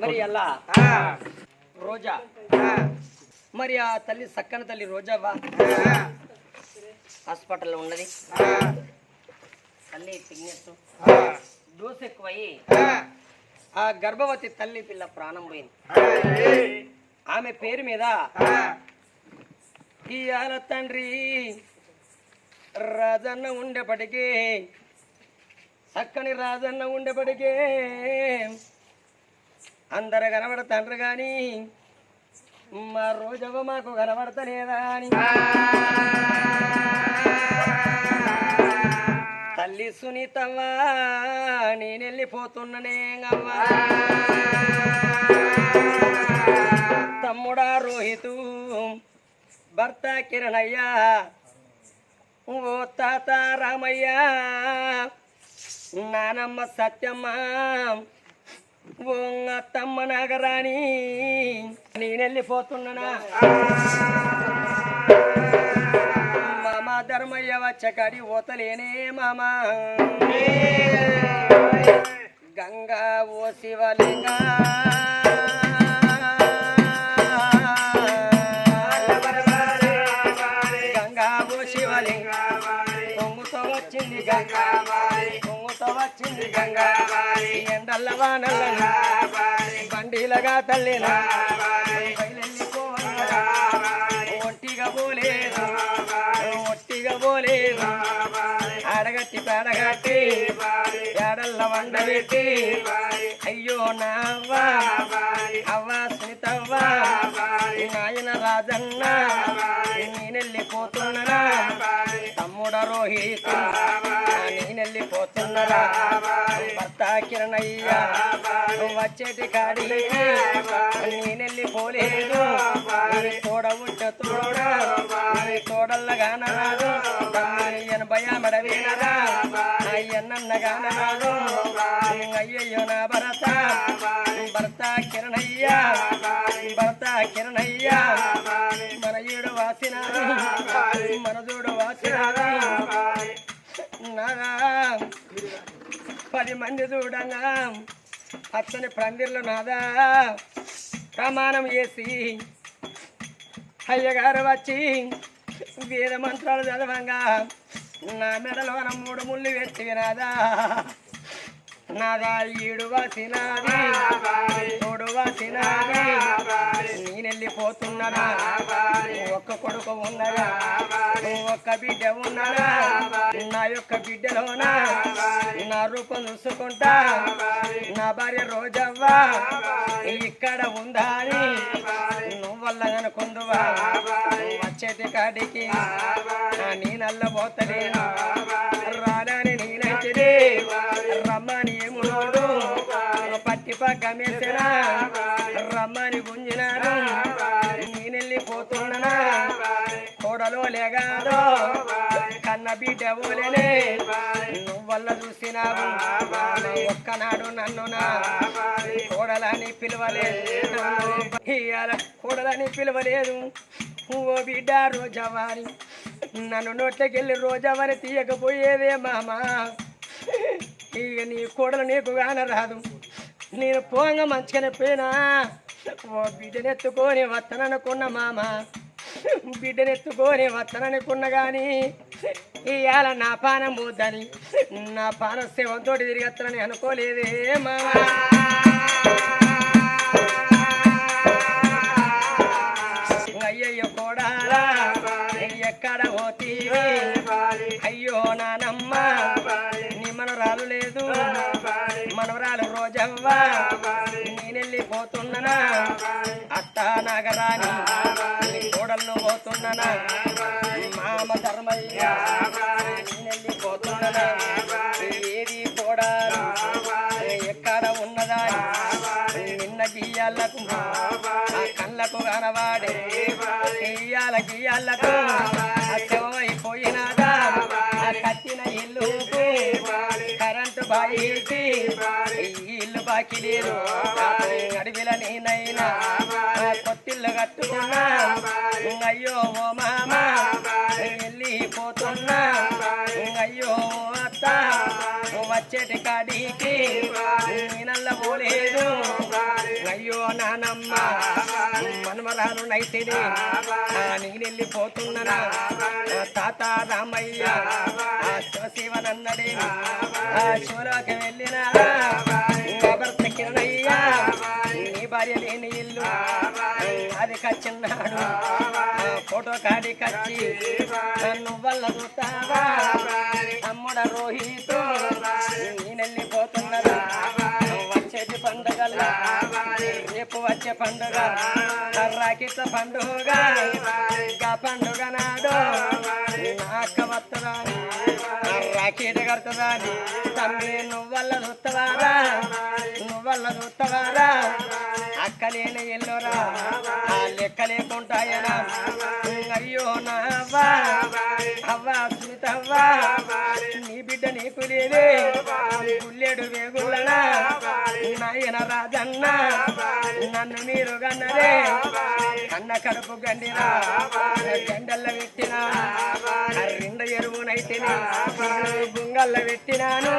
మరి అలా? రోజా? మరి ఆ తల్లి సక్కన తల్లి రోజావా హాస్పిటల్లో ఉన్నది. తల్లి తిన్నట్టు డోస్ ఎక్కువయ్యి. ఆ. గర్భవతి తల్లి పిల్ల ప్రాణం పోయింది. ఆమె పేరు మీద ఇయాల తండ్రి రాజన్న ఉండేపటికే చక్కని రాజన్న ఉండేపటికే అందరు కనబడతాండ్రు కానీ మా రోజవ మాకు కనబడతలేదా అని. తల్లి సునీతవ్వా నేను వెళ్ళిపోతున్ననే అవ్వా. తమ్ముడా రోహితు భర్త కిరణయ్య ఓ తాత రామయ్య నానమ్మ సత్యమ్మ అత్తమ్మ నాగరాణి నేను వెళ్ళిపోతున్నానా మామ ధర్మయ్య వచ్చకడి ఓతలేనే మామ. గంగా ఓ శివలింగా. బండిలగా తల్లిన. ఒంటిగా పోలేదు ఒట్టిగా పోలేదు అడగట్టి పెడగట్టి ఎడల్ల వండబెట్టి అయ్యో నావ్వా అవ్వ సునీతవ్వా నాయన రాజన్న నేనెళ్ళిపోతున్నా తమ్ముడ రోహిత్ నేనెళ్ళిపోతున్నరా. కిరణయ్య వచ్చేటి కాడి నేనెళ్ళిపోలేదు తోడ ఉంట తోడ తోడల్ల గానరాదు ఎనభై మడవేనరా అయ్యన్న గానరాదు అయ్యయ్యో నా భరత భర్త కిరణయ్య భర్త కిరణయ్య. మన ఈడు వాసిన మన జోడు వాసిన నారా పది మంది చూడంగా. పచ్చని పందిర్లు నాదా. ప్రమాణం చేసి అయ్యగారు వచ్చి వేద మంత్రాలు చదవంగా. నా మెడలోన మూడు ముళ్ళు వెచ్చి నాదా. నాదా ఈడు వాసినాది తోడు వాసినాది నేనెళ్ళిపోతున్నదా ఒక్క కొడుకు ఉన్నదా? ఒక్క బిడ్డ ఉన్నదా? నా యొక్క బిడ్డలోన? నా రూపం చూసుకుంటా? నా భార్య రోజవ్వా? ఇక్కడ ఉందా అని నువ్వల్ల అనుకుందువా? వచ్చేటి కాడికి? నేనల్ల పోతలే. రానని నేనైతే రమ్మని ఏముడు పట్టి పక్క కన్న బిడ్డ ఓలేనే నువ్వల్ల చూసినావు. ఒక్కనాడు నన్ను నా కోడలని పిలవలేదు. ఇయ్యాల కోడలని పిలవలేదు. ఓ బిడ్డ రోజవారి నన్ను నోట్లకెళ్ళి రోజవారి తీయకపోయేదే మామా. ఇక నీ కోడలు నీకు కానరాదు నేను పోంగ మంచిగానే పోయినా. ఓ బిడ్డనెత్తుకొని వత్తననుకున్న మామ. బిడ్డనెత్తుకొని వత్తననుకున్న కానీ ఇవాళ నా పానం పోద్దని. నా పాన సేవంతో తిరిగత్తనని అనుకోలేదే మామా. అయ్యయ్యో కోడాలా ఎక్కడ పోతీ అయ్యో నానమ్మ నీ మనవరాలు లేదు. మనవరాలు రోజవ్వ. నేనెళ్ళిపోతున్నా అత్త నాగరాని పోతున్నా మామ ధర్మయ్య నేనెళ్ళిపోతున్నా ఏది కూడా ఎక్కడ ఉన్నదా? నిన్న గీయాలకు కళ్ళకు కనవాడే. గీయాల గీయాలకు చెవైపోయినదా కట్టిన ఇల్లు కరెంటు బాయి ఇల్లు బాకి లేదు. అడవిల నేనైనా కట్టుకున్నా. అయ్యో ఓ మామ. వెళ్ళిపోతున్నా. అయ్యో అత్త. వచ్చేటి కాడికి. నేనల్ల పోలేదు. అమ్మ మనమరాలు నైతేనే. నేనెళ్ళిపోతున్నా తాత రామయ్య. శివశివనన్నడే. శివలోకి వెళ్ళిన భర్త కిరణయ్య. నీ భార్య లేని ఇల్లు. కచ్చిన్నాడు. ఫోటో కాడి కచ్చి నువ్వల్ల చూస్తావా తమ్ముడ రోహితో నేనెళ్ళిపోతున్నదా వచ్చేది పండుగల రేపు వచ్చే పండుగ కర్రాకిత పండుగ ఇంకా పండుగ నాడు అక్క వస్తుందని రాకేట కడుతుందని తమ్మి నువ్వల్ల చూస్తావారా నువ్వల్ల చూస్తావారా అక్క లేని ఎల్లురా ఆ లెక్క లేకుంటాయనా అయ్యో నా అవ్వా అవ్వా సుమితవ్వా నీ బిడ్డ నీకు లేదే గుల్లెడు వేగుల్లనా నాయన రాజన్న నన్ను మీరు గన్నరే కన్న కడుపు గండినా గండల్ల పెట్టినా రెండు ఎరువునైతేనే గుంగల్ల పెట్టినాను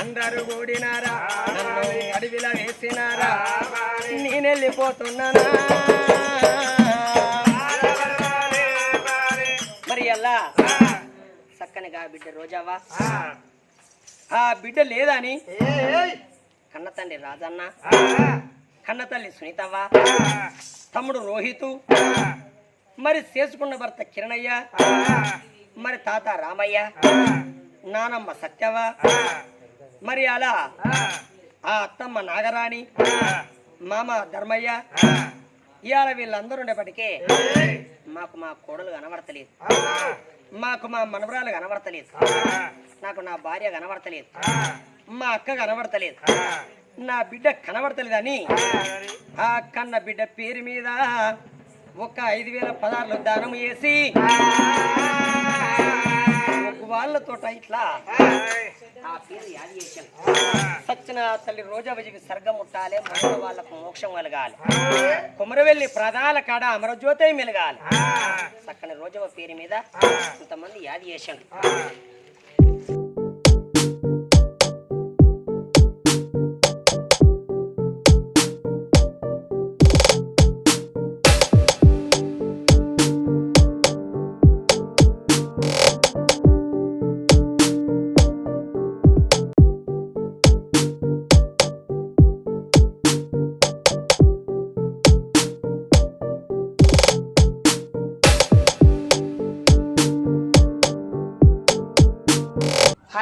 అందరూ కూడినారా నన్ను అడవిలో వేసినారా నేనెళ్ళిపోతున్నానా? మరి అలా చక్కనిగా బిడ్డ రోజావా? ఆ. బిడ్డ లేదా అని కన్న తండ్రి రాజన్న? కన్న తల్లి సునీతవ్వ? తమ్ముడు రోహితు. మరి చేసుకున్న భర్త కిరణయ్య. మరి తాత రామయ్య. నానమ్మ సత్యవ మరి అలా ఆ అత్తమ్మ నాగరాణి. మామ ధర్మయ్య. ఇవాళ వీళ్ళందరూ ఉండేప్పటికీ మాకు మా కోడలు కనబడతలేదు. మాకు మా మనవరాలు కనబడతలేదు. నాకు నా భార్య కనబడతలేదు. మా అక్క కనబడతలేదు. నా బిడ్డ కనబడతలేదని. ఆ కన్న బిడ్డ పేరు మీద ఒక ఐదు వేల పదార్లు దానం చేసి ఒక వాళ్ళతో ఇట్లా ఆ పేరు యాది చేశాను. సచ్చిన తల్లి రోజాబజికి సర్గం ముట్టాలి మన వాళ్ళకు మోక్షం కలగాలి. కుమరవెల్లి ప్రధాన కాడ అమరజ్యోతి మెలగాలి. చక్కని రోజవ పేరు మీద కొంతమంది యాది చేశాడు